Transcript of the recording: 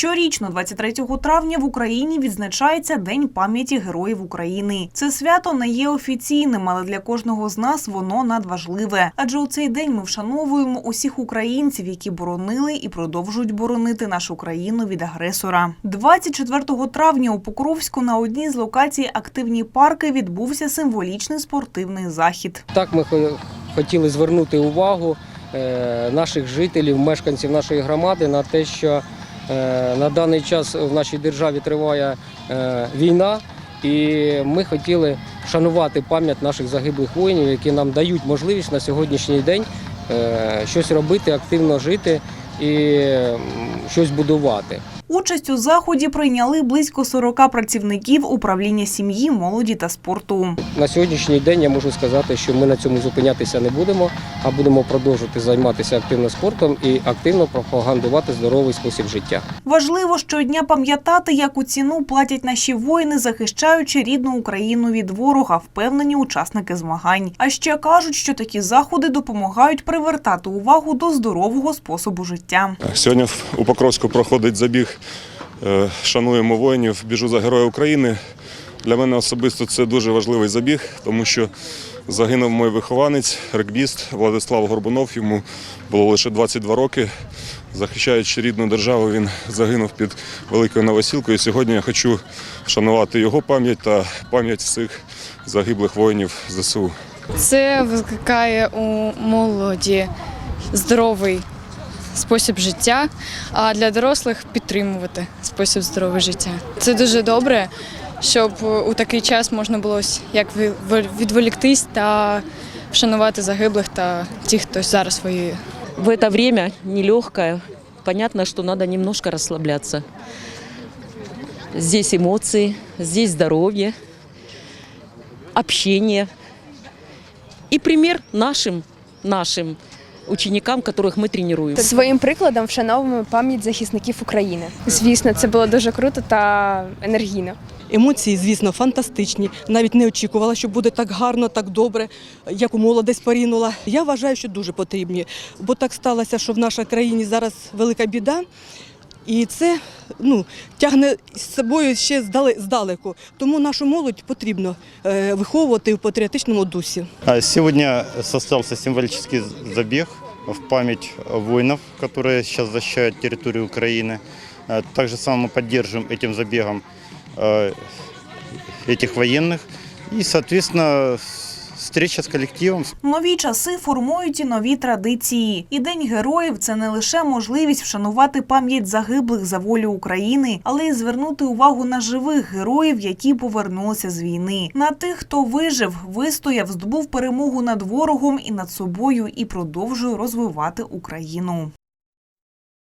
Щорічно, 23 травня, в Україні відзначається День пам'яті героїв України. Це свято не є офіційним, але для кожного з нас воно надважливе. Адже у цей день ми вшановуємо усіх українців, які боронили і продовжують боронити нашу країну від агресора. 24 травня у Покровську на одній з локацій активні парки відбувся символічний спортивний захід. Так ми хотіли звернути увагу е, наших жителів, мешканців нашої громади на те, що на даний час в нашій державі триває е, війна, і ми хотіли шанувати пам'ять наших загиблих воїнів, які нам дають можливість на сьогоднішній день е, щось робити, активно жити і щось будувати. Участь у заході прийняли близько 40 працівників управління сім'ї, молоді та спорту. На сьогоднішній день я можу сказати, що ми на цьому зупинятися не будемо, а будемо продовжувати займатися активно спортом і активно пропагандувати здоровий спосіб життя. Важливо щодня пам'ятати, яку ціну платять наші воїни, захищаючи рідну Україну від ворога, впевнені учасники змагань. А ще кажуть, що такі заходи допомагають привертати увагу до здорового способу життя. Сьогодні у Покровську проходить забіг Шануємо воїнів, біжу за Героя України. Для мене особисто це дуже важливий забіг, тому що загинув мій вихованець, регбіст Владислав Горбунов. Йому було лише 22 роки. Захищаючи рідну державу, він загинув під Великою Новосілкою. Сьогодні я хочу вшанувати його пам'ять та пам'ять всіх загиблих воїнів ЗСУ. Це викликає у молоді здоровий спосіб життя, а для дорослих підтримувати спосіб здорового життя. Це дуже добре, щоб у такий час можна було як відволіктись та вшанувати загиблих та тих, хто зараз воює. в это время нелегкое. Понятно, что надо немножко расслабляться. Здесь эмоции, здесь здоровье, общение. И пример нашим, нашим ученикам, которых мы тренируем. Своїм прикладом вшановуємо пам'ять захисників України. Звісно, це було дуже круто та енергійно. Емоції, звісно, фантастичні. Навіть не очікувала, що буде так гарно, так добре, як у молодець порінула. Я вважаю, що дуже потрібні, бо так сталося, що в нашій країні зараз велика біда. І це ну, тягне з собою ще здале- здалеку. Тому нашу молодь потрібно е, виховувати в патріотичному дусі. А Сегодня состоялся символический забег в память воинов, которые сейчас защищают территорию Украины. Э, Также само мы поддерживаем этим забегом э, этих военных. И, соответственно, с- з колективом. Нові часи формують і нові традиції. І День героїв це не лише можливість вшанувати пам'ять загиблих за волю України, але й звернути увагу на живих героїв, які повернулися з війни, на тих, хто вижив, вистояв, здобув перемогу над ворогом і над собою, і продовжує розвивати Україну.